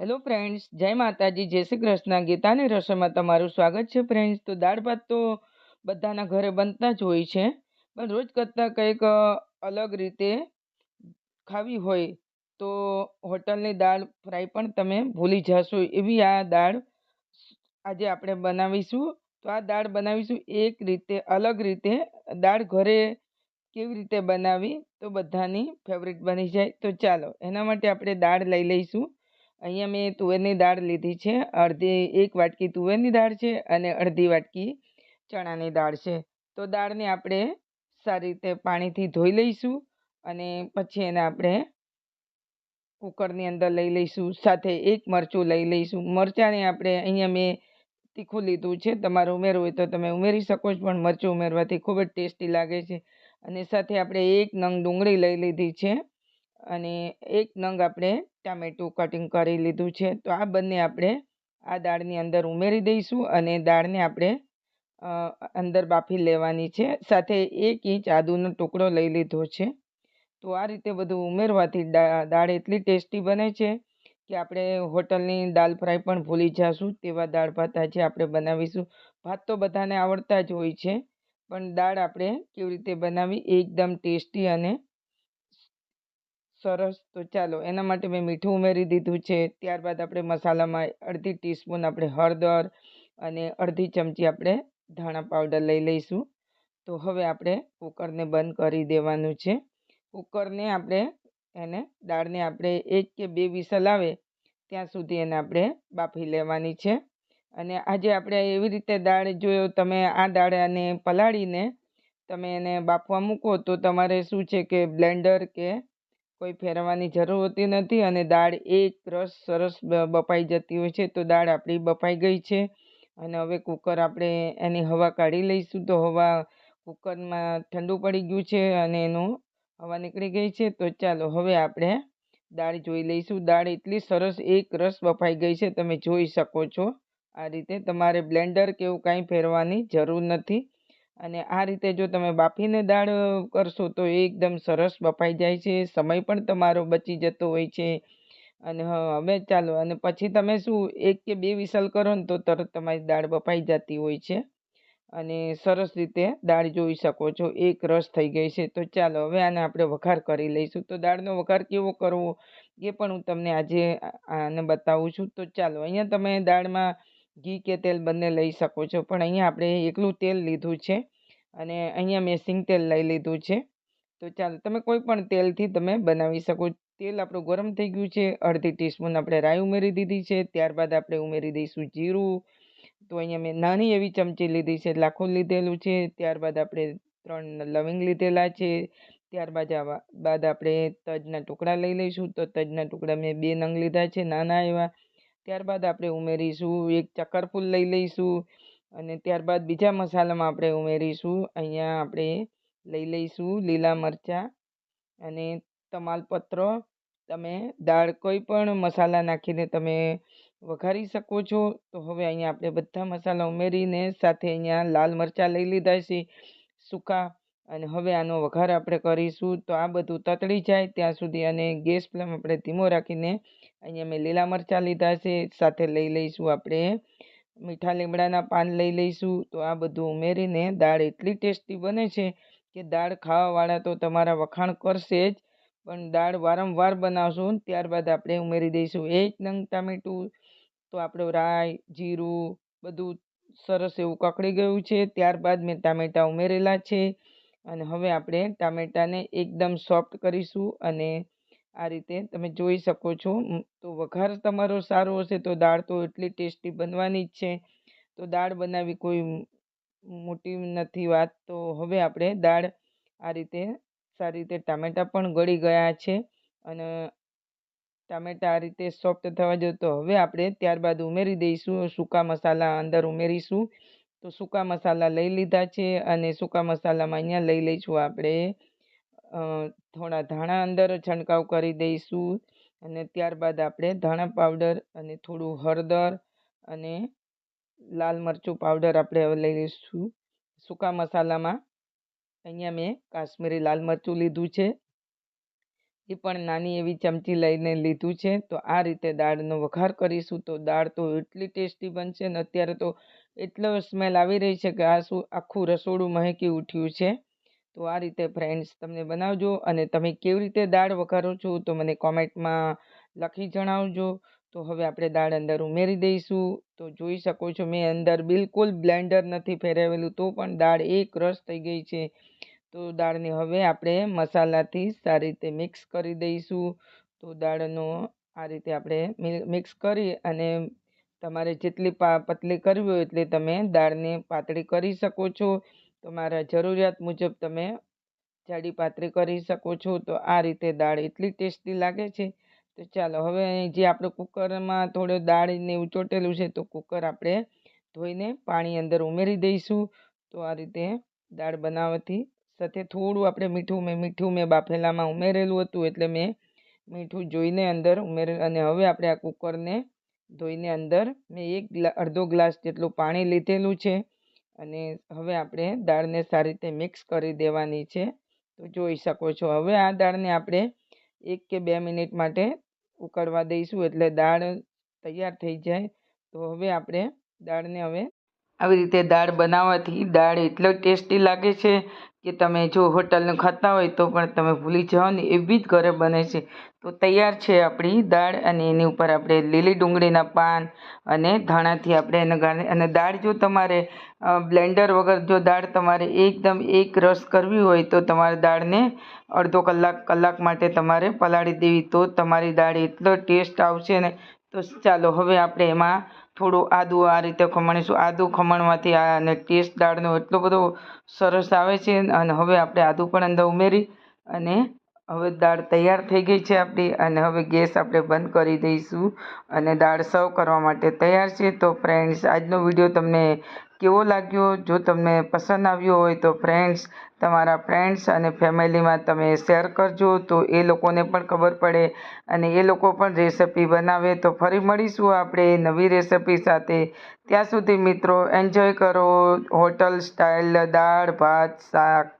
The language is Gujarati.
હેલો ફ્રેન્ડ્સ જય માતાજી. જય શ્રી કૃષ્ણ. ગીતાની રસોઈમાં તમારું સ્વાગત છે ફ્રેન્ડ્સ તો દાળ ભાત તો બધાના ઘરે બનતા જ હોય છે, પણ રોજ કરતાં કંઈક અલગ રીતે ખાવી હોય તો હોટલની દાળ ફ્રાય પણ તમે ભૂલી જશો. એવી આ દાળ આજે આપણે બનાવીશું. તો આ દાળ બનાવીશું એક રીતે, અલગ રીતે. દાળ ઘરે કેવી રીતે બનાવી તો બધાની ફેવરિટ બની જાય. તો ચાલો, એના માટે આપણે દાળ લઈ લઈશું. અહીંયા મેં તુવેરની દાળ લીધી છે. અડધી એક વાટકી તુવેરની દાળ છે અને અડધી વાટકી ચણાની દાળ છે. તો દાળને આપણે સારી રીતે પાણીથી ધોઈ લઈશું અને પછી એને આપણે કુકરની અંદર લઈ લઈશું. સાથે એક મરચું લઈ લઈશું. મરચાંને આપણે અહીંયા મેં તીખું લીધું છે. તમારે ઉમેરવું હોય તો તમે ઉમેરી શકો છો, પણ મરચું ઉમેરવાથી ખૂબ જ ટેસ્ટી લાગે છે. અને સાથે આપણે એક નંગ ડુંગળી લઈ લીધી છે. અને એક નંગ આપણે ટામેટું કટિંગ કરી લીધું છે. તો આ બંને આપણે આ દાળની અંદર ઉમેરી દઈશું અને દાળને આપણે અંદર બાફી લેવાની છે. સાથે એક ઇંચ આદુનો ટુકડો લઈ લીધો છે. તો આ રીતે બધું ઉમેરવાથી દાળ એટલી ટેસ્ટી બને છે કે આપણે હોટલની દાલ ફ્રાય પણ ભૂલી જઈશું તેવા દાળ ભાત આજે આપણે બનાવીશું. ભાત તો બધાને આવડતા જ હોય છે, પણ દાળ આપણે કેવી રીતે બનાવી એકદમ ટેસ્ટી અને સરસ. તો ચાલો, એના માટે મેં મીઠું ઉમેરી દીધું છે. ત્યારબાદ આપણે મસાલામાં અડધી ટીસ્પૂન આપણે હળદર અને અડધી ચમચી આપણે ધાણા પાવડર લઈ લઈશું. તો હવે આપણે કુકરને બંધ કરી દેવાનું છે. કુકરને આપણે, એને દાળને આપણે એક કે બે વિસલ આવે ત્યાં સુધી એને આપણે બાફી લેવાની છે. અને આજે આપણે એવી રીતે દાળ જોયો, તમે આ દાળને પલાળીને તમે એને બાફવા મૂકો તો તમારે શું છે કે બ્લેન્ડર કે કોઈ ફેરવવાની જરૂર હોતી નથી અને દાળ એક રસ સરસ બફાઈ જતી હોય છે તો દાળ આપણી બફાઈ ગઈ છે. અને હવે કુકર આપણે એની હવા કાઢી લઈશું તો હવા કુકરમાં ઠંડુ પડી ગયું છે અને એનું હવા નીકળી ગઈ છે. તો ચાલો હવે આપણે દાળ જોઈ લઈશું. દાળ એટલી સરસ એક રસ બફાઈ ગઈ છે તમે જોઈ શકો છો. આ રીતે તમારે બ્લેન્ડર કે એવું કાંઈ ફેરવાની જરૂર નથી. અને આ રીતે જો તમે બાફીને દાળ કરશો તો એ એકદમ સરસ બફાઈ જાય છે. સમય પણ તમારો બચી જતો હોય છે. અને હવે ચાલો, અને પછી તમે શું એક કે બે વિસલ કરો ને તો તરત તમારી દાળ બફાઈ જતી હોય છે. અને સરસ રીતે દાળ જોઈ શકો છો, એક રસ થઈ ગઈ છે. તો ચાલો, હવે આને આપણે વઘાર કરી લઈશું. તો દાળનો વઘાર કેવો કરવો એ પણ હું તમને આજે આને બતાવું છું. તો ચાલો, અહીંયા તમે દાળમાં ઘી કે તેલ બંને લઈ શકો છો. પણ અહીંયા આપણે એકલું તેલ લીધું છે અને અહીંયા મેં સિંગ તેલ લઈ લીધું છે. તો ચાલો, તમે કોઈ પણ તેલથી તમે બનાવી શકો. તેલ આપણું ગરમ થઈ ગયું છે. અડધી ટીસ્પૂન આપણે રાઈ ઉમેરી દીધી છે. ત્યારબાદ આપણે ઉમેરી દઈશું જીરું. તો અહીંયા મેં નાની એવી ચમચી લીધી છે લાખું લીધેલું છે. ત્યારબાદ આપણે ત્રણ લવિંગ લીધેલા છે. ત્યારબાદ બાદ આપણે તજના ટુકડા લઈ લઈશું. તો તજના ટુકડા મેં બે નંગ લીધા છે, નાના એવા. ત્યારબાદ આપણે ઉમેરીશું, એક ચક્કરફૂલ લઈ લઈશું અને ત્યારબાદ બીજા મસાલામાં આપણે ઉમેરીશું. અહીંયા આપણે લઈ લઈશું લીલા મરચાં અને તમાલપત્ર. તમે દાળ કોઈ પણ મસાલા નાખીને તમે વઘારી શકો છો. તો હવે અહીંયા આપણે બધા મસાલા ઉમેરીને સાથે અહીંયા લાલ મરચાં લઈ લીધા છે. સૂકા અને હવે આનો વઘાર આપણે કરીશું તો આ બધું તતડી જાય ત્યાં સુધી અને ગેસ ફ્લેમ આપણે ધીમો રાખીને અહીંયા મેં લીલા મરચાં લીધા છે, સાથે લઈ લઈશું આપણે. મીઠા લીમડાના પાન લઈ લઈશું તો આ બધું ઉમેરીને દાળ એટલી ટેસ્ટી બને છે કે દાળ ખાવાવાળા તો તમારા વખાણ કરશે જ. પણ દાળ વારંવાર બનાવશું ત્યારબાદ આપણે ઉમેરી દઈશું એક નંગ ટામેટું તો આપણું રાઈ, જીરું બધું સરસ એવું કકડી ગયું છે. ત્યારબાદ મેં ટામેટાં ઉમેરેલા છે. અને હવે આપણે ટામેટાને એકદમ સોફ્ટ કરીશું અને આ રીતે તમે જોઈ શકો છો. તો વઘાર તમારો સારો હશે તો દાળ તો એટલી ટેસ્ટી બનવાની જ છે. તો દાળ બનાવી કોઈ મોટી નથી વાત. તો હવે આપણે દાળ આ રીતે સારી રીતે ટામેટાં પણ ગળી ગયા છે અને ટામેટાં આ રીતે સોફ્ટ થવા જો તો હવે આપણે ત્યારબાદ ઉમેરી દઈશું. સૂકા મસાલા અંદર ઉમેરીશું. તો સૂકા મસાલા લઈ લીધા છે અને સૂકા મસાલામાં અહીંયા લઈ લઈશું આપણે. થોડા ધાણા અંદર છંટકાવ કરી દઈશું અને ત્યારબાદ આપણે ધાણા પાવડર અને થોડું હળદર અને લાલ મરચું પાવડર આપણે હવે લઈ લઈશું. સૂકા મસાલામાં અહીંયા મેં કાશ્મીરી લાલ મરચું લીધું છે. એ પણ નાની એવી ચમચી લઈને લીધું છે. તો આ રીતે દાળનો વઘાર કરીશું તો દાળ તો એટલી ટેસ્ટી બનશે ને અત્યારે તો એટલો સ્મેલ આવી રહી છે કે આ શું આખું રસોડું મહેકી ઉઠ્યું છે. તો આ રીતે ફ્રેન્ડ્સ તમને બનાવજો અને તમે કેવી રીતે દાળ વઘારો છો તો મને કોમેન્ટમાં લખી જણાવજો. તો હવે આપણે દાળ અંદર ઉમેરી દઈશું. તો જોઈ શકો છો મેં અંદર બિલકુલ બ્લેન્ડર નથી ફેરવેલું તો પણ દાળ એક રસ થઈ ગઈ છે. તો દાળને હવે આપણે મસાલાથી સારી રીતે મિક્સ કરી દઈશું. તો દાળનો આ રીતે આપણે મિક્સ કરી અને તમારે જેટલી પતલી કરવી હોય એટલી તમે દાળને પાતળી કરી શકો છો. તમારા જરૂરિયાત મુજબ તમે જાડી પાતળી કરી શકો છો. તો આ રીતે દાળ એટલી ટેસ્ટી લાગે છે. તો ચાલો, હવે જે આપણે કુકરમાં થોડો દાળને એવું ચોટેલું છે, તો કુકર આપણે ધોઈને પાણી અંદર ઉમેરી દઈશું. તો આ રીતે દાળ બનાવવાથી સાથે થોડું આપણે મીઠું, મેં મીઠું મેં બાફેલામાં ઉમેરેલું હતું એટલે મેં મીઠું જોઈને અંદર ઉમેરે અને હવે આપણે આ કુકરને ધોઈને અંદર મેં એક અડધો ગ્લાસ જેટલું પાણી લીધેલું છે. અને હવે આપણે દાળને સારી રીતે મિક્સ કરી દેવાની છે. તો જોઈ શકો છો, હવે આ દાળને આપણે એક કે બે મિનિટ માટે ઉકળવા દઈશું એટલે દાળ તૈયાર થઈ જાય. તો હવે આપણે દાળને હવે આવી રીતે દાળ બનાવવાથી દાળ એટલો ટેસ્ટી લાગે છે કે તમે જો હોટલનું ખાતા હોય તો પણ તમે ભૂલી જાઓ ને, એવી જ ઘરે બને છે. તો તૈયાર છે આપણી દાળ અને એની ઉપર આપણે લીલી ડુંગળીના પાન અને ધાણાથી આપણે એને ગાળી. અને દાળ જો તમારે બ્લેન્ડર વગર જો દાળ તમારે એકદમ એક રસ કરવી હોય તો તમારે દાળને અડધો કલાક કલાક માટે તમારે પલાળી દેવી. તો તમારી દાળ એટલો ટેસ્ટ આવશે ને. તો ચાલો, હવે આપણે એમાં થોડું આદું આ રીતે ખમણીશું. આદું ખમણવાથી અને ટેસ્ટ દાળનો એટલો બધો સરસ આવે છે અને હવે આપણે આદું પણ અંદર ઉમેરી અને હવે દાળ તૈયાર થઈ ગઈ છે આપણી અને હવે ગેસ આપણે બંધ કરી દઈશું અને દાળ સર્વ કરવા માટે તૈયાર છે. તો ફ્રેન્ડ્સ, આજનો વીડિયો તમને કેવો લાગ્યો? જો તમને પસંદ આવ્યો હોય તો ફ્રેન્ડ્સ, તમારા ફ્રેન્ડ્સ અને ફેમિલીમાં તમે શેર કરજો. તો એ લોકોને પણ ખબર પડે અને એ લોકો પણ રેસિપી બનાવે. તો ફરી મળીશું આપણે નવી રેસિપી સાથે. ત્યાં સુધી મિત્રો, એન્જોય કરો. હોટલ સ્ટાઇલ દાળ, ભાત, શાક.